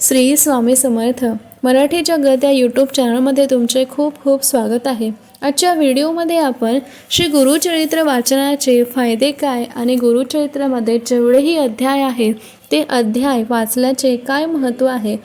श्री स्वामी समर्थ. मराठी जगत या यूट्यूब चॅनलमध्ये तुमचे खूप खूप स्वागत आहे. आजच्या व्हिडिओमध्ये आपण श्री गुरुचरित्र वाचनाचे फायदे काय आणि गुरुचरित्रामध्ये जेवढेही अध्याय आहेत ते अध्याय वाचल्याचे काय महत्त्व आहे?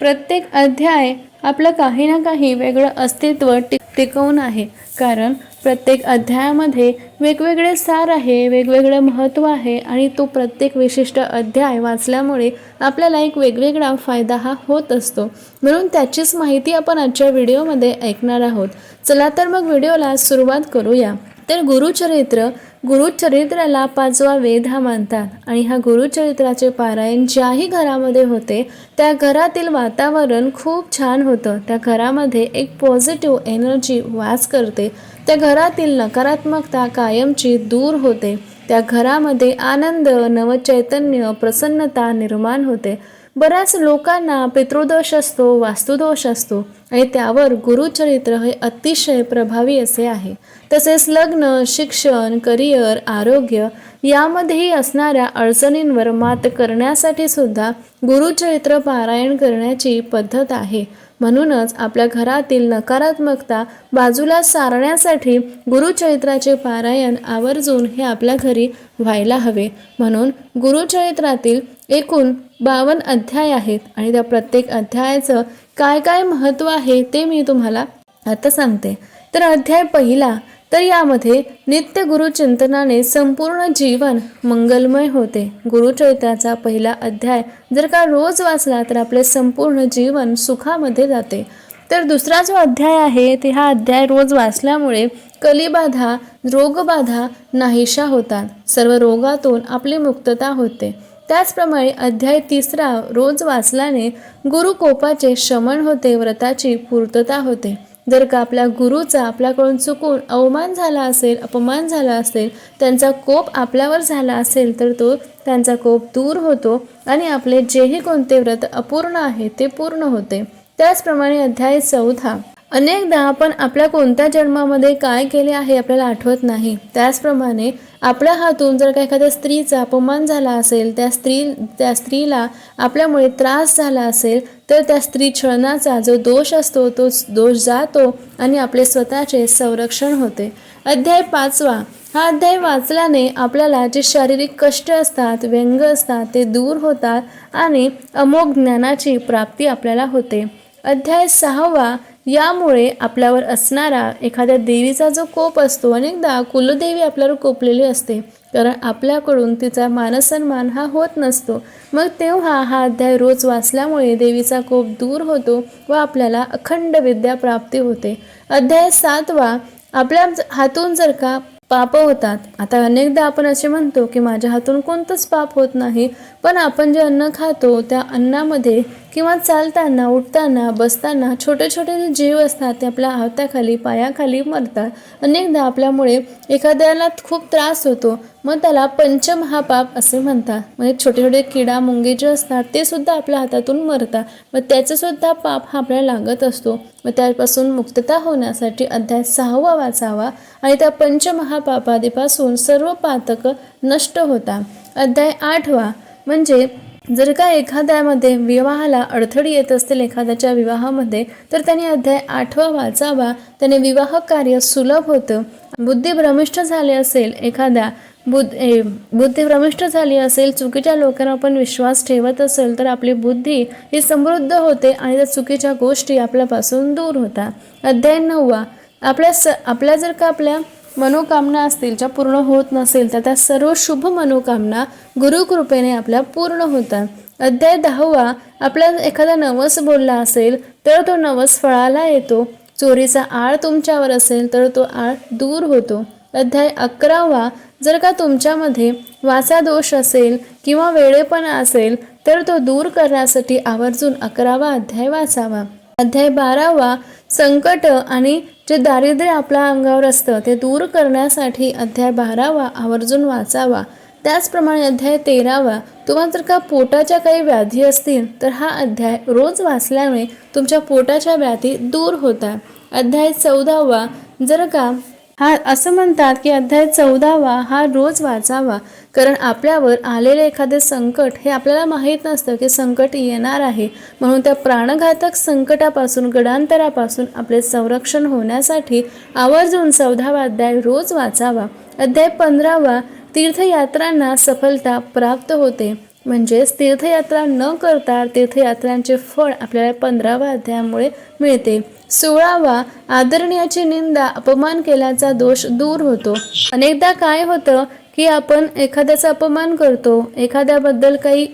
प्रत्येक अध्याय आपलं काही ना काही वेगळं अस्तित्व टिक टिकवून आहे. कारण प्रत्येक अध्यायामध्ये वेगवेगळे सार आहे वेगवेगळं महत्त्व आहे आणि तो प्रत्येक विशिष्ट अध्याय वाचल्यामुळे आपल्याला एक वेगवेगळा फायदा हा होत असतो. म्हणून त्याचीच माहिती आपण आजच्या व्हिडिओमध्ये ऐकणार आहोत. चला तर मग व्हिडिओला सुरुवात करूया. तर गुरुचरित्र गुरुचरित्राला पाचवा वेद हा मानतात. आणि ह्या गुरुचरित्राचे पारायण ज्याही घरामध्ये होते त्या घरातील वातावरण खूप छान होतं. त्या घरामध्ये एक पॉझिटिव्ह एनर्जी वास करते. त्या घरातील नकारात्मकता कायमची दूर होते. त्या घरामध्ये आनंद नवचैतन्य प्रसन्नता निर्माण होते. बऱ्याच लोकांना पितृदोष असतो वास्तुदोष असतो आणि त्यावर गुरुचरित्र हे अतिशय प्रभावी असे आहे. तसेच लग्न शिक्षण करिअर आरोग्य यामध्येही असणाऱ्या अडचणींवर मात करण्यासाठी सुद्धा गुरुचरित्र पारायण करण्याची पद्धत आहे. म्हणूनच आपल्या घरातील नकारात्मकता बाजूला सारण्यासाठी गुरुचरित्राचे पारायण आवर्जून हे आपल्या घरी व्हायला हवे. म्हणून गुरुचरित्रातील एकूण बावन अध्याय आहेत आणि त्या प्रत्येक अध्यायाचं काय काय महत्त्व आहे ते मी तुम्हाला आता सांगते. तर अध्याय पहिला तर यामध्ये नित्य गुरुचिंतनाने संपूर्ण जीवन मंगलमय होते. गुरुचरित्राचा पहिला अध्याय जर का रोज वाचला तर आपले संपूर्ण जीवन सुखामध्ये जाते. तर दुसरा जो अध्याय आहे ते हा अध्याय रोज वाचल्यामुळे कलिबाधा रोगबाधा नाहीशा होतात. सर्व रोगातून आपली मुक्तता होते. त्याचप्रमाणे अध्याय तिसरा रोज वाचल्याने गुरुकोपाचे शमन होते व्रताची पूर्तता होते. जर का आपल्या गुरुचा आपल्याकडून चुकून अवमान झाला असेल अपमान झाला असेल त्यांचा कोप आपल्यावर झाला असेल तर तो त्यांचा कोप दूर होतो आणि आपले जेही कोणते व्रत अपूर्ण आहे ते पूर्ण होते. त्याचप्रमाणे अध्याय चौथा अनेकदा आपण आपल्या कोणत्या जन्मामध्ये काय केले आहे आपल्याला आठवत नाही. त्याचप्रमाणे आपल्या हातून जर का एखाद्या स्त्रीचा अपमान झाला असेल त्या स्त्री त्या स्त्रीला आपल्यामुळे त्रास झाला असेल तर त्या स्त्री छळनाचा जो दोष असतो तो दोष जातो आणि आपले स्वतःचे संरक्षण होते. अध्याय पाचवा. हा अध्याय वाचल्याने आपल्याला जे शारीरिक कष्ट असतात व्यंग असतात ते दूर होतात आणि अमोघ ज्ञानाची प्राप्ती आपल्याला होते. अध्याय सहावा. यामुळे आपल्यावर असणारा एखाद्या देवीचा जो कोप असतो अनेकदा कुलदेवी आपल्यावर कोपलेली असते. कारण आपल्याकडून तिचा मानसन्मान हा होत नसतो. मग तेव्हा हा अध्याय रोज वाचल्यामुळे देवीचा कोप दूर होतो व आपल्याला अखंड विद्या प्राप्ती होते. अध्याय सातवा आपल्या हातून जर का पाप होतात. आता अनेकदा आपण असे म्हणतो की माझ्या हातून कोणतंच पाप होत नाही पण आपण जे अन्न खातो त्या अन्नामध्ये किंवा चालताना उठताना बसताना छोटे छोटे जे जीव असतात ते आपल्या हाताखाली पायाखाली मरतात. अनेकदा आपल्यामुळे एखाद्याला खूप त्रास होतो. मग त्याला पंचमहापाप असे म्हणतात. म्हणजे छोटे छोटे किडा मुंगे जे असतात ते सुद्धा आपल्या हातातून मरतात. मग त्याचं सुद्धा पाप हा आपल्याला लागत असतो. मग त्यापासून मुक्तता होण्यासाठी अध्याय सहावा वाचावा आणि त्या पंचमहापापादीपासून सर्व पातक नष्ट होतात. अध्याय आठवा म्हणजे जर का एखाद्यामध्ये विवाहाला अडथळी येत असतील एखाद्याच्या विवाहामध्ये तर त्याने अध्याय आठवा वाचावा. त्याने विवाह कार्य सुलभ होतं. बुद्धिभ्रमिष्ठ झाले असेल एखाद्या बुद्ध बुद्धी बुद्धिभ्रमिष्ठ झाली असेल चुकीच्या लोकांना आपण विश्वास ठेवत असेल तर आपली बुद्धी ही समृद्ध होते आणि त्या चुकीच्या गोष्टी आपल्यापासून दूर होतात. अध्याय नववा. आपल्या स आपल्या जर का आपल्या मनोकामना असतील ज्या पूर्ण होत नसेल तर त्या सर्व शुभ मनोकामना गुरुकृपेने आपल्या पूर्ण होतात. अध्याय दहावा आपला एखादा नवस बोलला असेल तर तो नवस फळाला येतो. चोरीचा आळ तुमच्यावर असेल तर तो आळ दूर होतो. अध्याय अकरावा जर का तुमच्यामध्ये वाचा दोष असेल किंवा वेळेपणा असेल तर तो दूर करण्यासाठी आवर्जून अकरावा अध्याय वाचावा. अध्याय बारावा संकट आणि जे दारिद्र्य आपल्या अंगावर असतं ते दूर करण्यासाठी अध्याय बारावा आवर्जून वाचावा. त्याचप्रमाणे अध्याय तेरावा तुम्हाला जर का पोटाच्या काही व्याधी असतील तर हा अध्याय रोज वाचल्यामुळे तुमच्या पोटाच्या व्याधी दूर होतात. अध्याय चौदावा जर का हा असं म्हणतात की अध्याय चौदावा हा रोज वाचावा. कारण आपल्यावर आलेले एखादे संकट हे आपल्याला माहीत नसतं की संकट येणार आहे. म्हणून त्या प्राणघातक संकटापासून गडांतरापासून आपले संरक्षण होण्यासाठी आवर्जून चौदावा अध्याय रोज वाचावा. अध्याय पंधरावा तीर्थयात्रांना सफलता प्राप्त होते. म्हणजेच तीर्थयात्रा न करता तीर्थयात्रांचे फळ आपल्याला पंधराव्या अध्यायामुळे मिळते. सोळावा आदरणीयाची निंदा अपमान केल्याचा दोष दूर होतो. अनेकदा काय होतं की आपण एखाद्याचा अपमान करतो एखाद्याबद्दल काही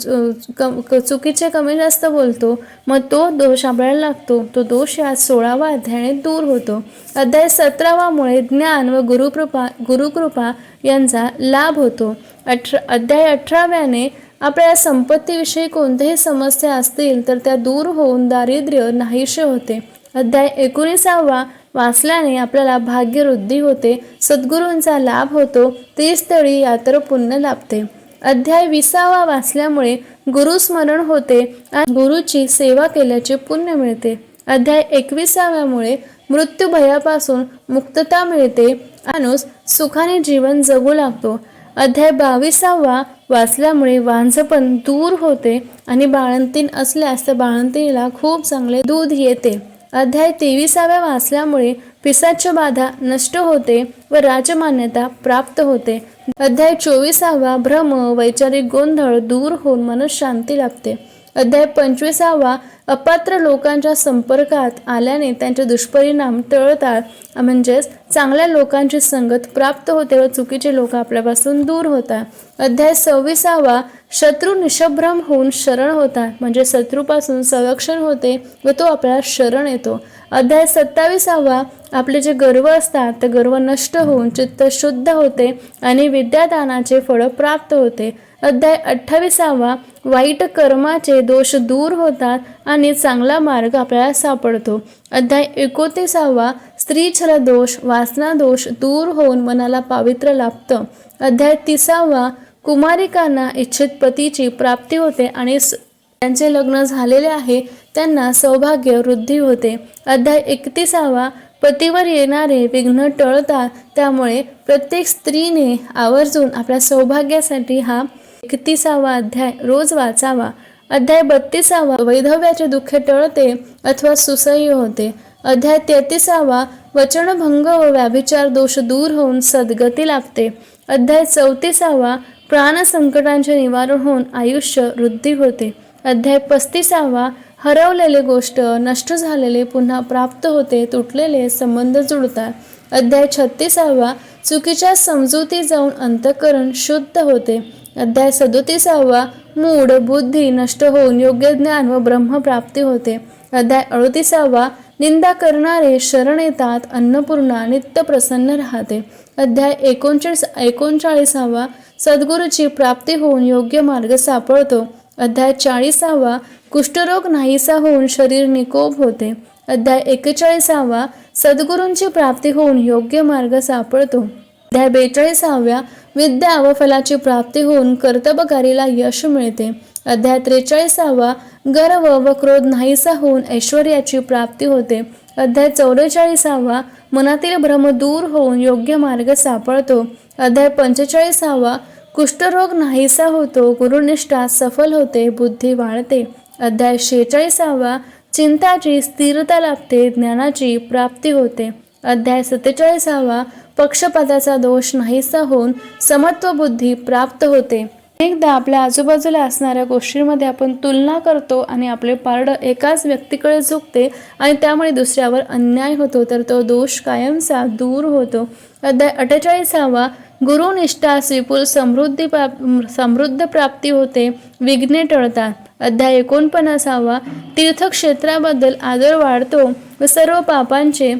च- चुकीचे कमी जास्त बोलतो मग तो दोष आपल्याला लागतो. तो दोष या सोळावा अध्यायाने दूर होतो. अध्याय सतरावामुळे ज्ञान व गुरुकृपा गुरुकृपा यांचा लाभ होतो. अठरा अध्याय अठराव्याने आपल्या संपत्तीविषयी कोणत्याही समस्या असतील तर त्या दूर होऊन दारिद्र्य नाहीसे होते. अध्याय एकोणीसावा वाचल्याने आपल्याला भाग्यवृद्धी होते सद्गुरूंचा लाभ होतो ते स्थळी यात्र पुण्य लाभते. अध्याय विसावा वाचल्यामुळे गुरुस्मरण होते आणि गुरुची सेवा केल्याचे पुण्य मिळते. अध्याय एकविसाव्यामुळे मृत्यू भयापासून मुक्तता मिळते माणूस सुखाने जीवन जगू लागतो. अध्याय बावीसावा वाचल्यामुळे वांझपण दूर होते आणि बाळंतीण असल्यास त्या बाळंतीणीला खूप चांगले दूध येते. अध्याय तेविसाव्या वाचल्यामुळे पिसाच्य बाधा नष्ट होते व राजमान्यता प्राप्त होते. अध्याय चोवीसावा भ्रम वैचारिक गोंधळ दूर होऊन मनशांती लाभते. अध्याय पंचवीसावा अपात्र लोकांच्या संपर्कात आल्याने त्यांचे दुष्परिणाम टळतात म्हणजेच चांगल्या लोकांची संगत प्राप्त होते व चुकीचे लोक आपल्यापासून दूर होतात. अध्याय सव्वीसावा शत्रू निशभ्रम होऊन शरण होतात म्हणजे शत्रूपासून संरक्षण होते व तो आपल्याला शरण येतो. अध्याय सत्तावीसावा आपले जे गर्व असतात ते गर्व नष्ट होऊन चित्त शुद्ध होते आणि विद्यादानाचे फळ प्राप्त होते. अध्याय अठ्ठावीसावा. वाईट कर्माचे दोष दूर होतात आणि चांगला मार्ग आपल्याला सापडतो. अध्याय एकोणतीसावा. स्त्रीछल दोष वासना दोष दूर होऊन मनाला पावित्र्य लाभतं. अध्याय तिसावा. कुमारिकांना इच्छित पतीची प्राप्ती होते आणि त्यांचे लग्न झालेले आहे त्यांना सौभाग्य वृद्धी होते. अध्याय एकतीसावा. पतीवर येणारे विघ्न टळतात त्यामुळे प्रत्येक स्त्रीने आवर्जून आपल्या सौभाग्यासाठी हा एकतीसावा अध्याय रोज वाचावा. अध्याय बत्तीसावा वैधव्याचे दुःख टळते अथवा सुसह्य होते. अध्याय तेहतीसावा वचनभंग व व्याभिचार दोष दूर होऊन सद्गती लाभते. अध्याय चौतीसावा प्राणसंकटांचे निवारण होऊन आयुष्य वृद्धी होते. अध्याय पस्तीसावा हरवलेले गोष्ट नष्ट झालेले पुन्हा प्राप्त होते तुटलेले संबंध जुळतात. अध्याय छत्तीसावा चुकीच्या समजुती जाऊन अंतकरण शुद्ध होते. अध्याय सदोतीसावा मूड बुद्धी नष्ट होऊन योग्य ज्ञान व ब्रह्मप्राप्ती होते. अध्याय अडोतीसावा निंदा करणारे शरण येतात अन्नपूर्णा नित्य प्रसन्न राहते. अध्याय एकोणचाळीस एकोणचाळीसावा सद्गुरूची प्राप्ती होऊन योग्य मार्ग सापडतो. अध्याय चाळीसावा कुष्ठरोग नाहीसा होऊन शरीर निकोप होते. अध्याय एकेचाळीसावा सद्गुरूंची प्राप्ती होऊन योग्य मार्ग सापडतो. अध्याय बेचाळीसाव्या विद्या व फलाची प्राप्ती होऊन कर्तबगारीला यश मिळते. अध्याय त्रेचाळीसावा गर्व व क्रोध नाहीसा होऊन ऐश्वर्याची प्राप्ती होते. अध्याय चौवेचाळीसावा मनातील भ्रम दूर होऊन योग्य मार्ग सापडतो. अध्याय पंचेचाळीसावा कुष्ठरोग नाहीसा होतो गुरुनिष्ठा सफल होते बुद्धी वाढते. अध्याय शेहेचाळीसावा चिंताची स्थिरता लाभते ज्ञानाची प्राप्ती होते. अध्याय सत्तेचाळीसावा पक्षपाताचा दोष नाहीसा होऊन समत्व बुद्धी प्राप्त होते. अनेकदा आपल्या आजूबाजूला असणाऱ्या गोष्टींमध्ये आपण तुलना करतो आणि आपले पारडं एकाच व्यक्तीकडे झुकते आणि त्यामुळे दुसऱ्यावर अन्याय होतो तर तो दोष कायमचा दूर होतो. अध्याय अठ्ठेचाळीसावा. गुरुनिष्ठा विपुल समृद्धी प्राप समृद्ध प्राप्ती होते विघ्ने टळतात. अध्याय एकोणपन्नासावा. तीर्थक्षेत्राबद्दल आदर वाढतो व सर्व पापांचे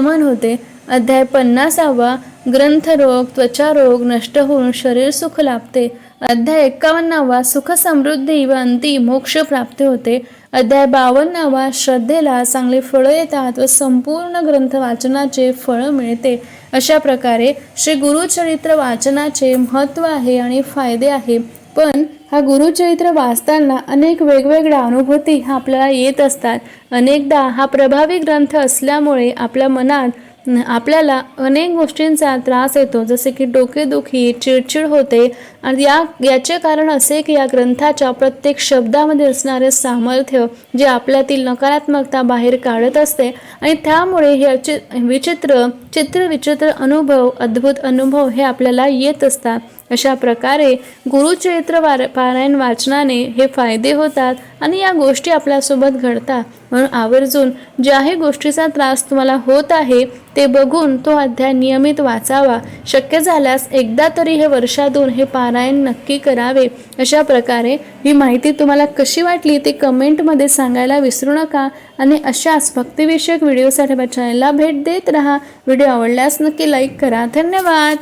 मन होते. अध्याय पन्नासावा ग्रंथरोग त्वचारोग नष्ट होऊन शरीर सुख लाभते. अध्याय एक्कावन्नावा सुख समृद्धी व अंती मोक्ष प्राप्ती होते. अध्याय बावन्नावा श्रद्धेला चांगले फळं येतात व संपूर्ण ग्रंथ वाचनाचे फळं मिळते. अशा प्रकारे श्री गुरुचरित्र वाचनाचे महत्त्व आहे आणि फायदे आहे. पण हा गुरुचरित्र वाचताना अनेक वेगवेगळ्या अनुभूती हा आपल्याला येत असतात. अनेकदा हा प्रभावी ग्रंथ असल्यामुळे आपल्या मनात आपल्याला अनेक गोष्टींचा त्रास येतो. जसे की डोकेदुखी चिडचिड होते आणि या याचे कारण असे की या ग्रंथाच्या प्रत्येक शब्दामध्ये असणारे सामर्थ्य जे आपल्यातील नकारात्मकता बाहेर काढत असते आणि त्यामुळे हे विचित्र चित्र विचित्र अनुभव अद्भुत अनुभव हे आपल्याला येत असतात. अशा प्रकारे गुरुचरित्र वार पारायण वाचनाने हे फायदे होतात आणि या गोष्टी आपल्यासोबत घडतात. म्हणून आवर्जून ज्याही गोष्टीचा त्रास तुम्हाला होत आहे ते बघून तो अध्याय नियमित वाचावा. शक्य झाल्यास एकदा तरी हे वर्षातून हे पारायण नक्की करावे अशा प्रकारे ही माहिती तुम्हाला कशी वाटली ते कमेंटमध्ये सांगायला विसरू नका. आणि अशाच भक्तिविषयक व्हिडिओसाठी माझ्या चॅनलला भेट देत राहा. व्हिडिओ आवडल्यास नक्की लाईक करा. धन्यवाद.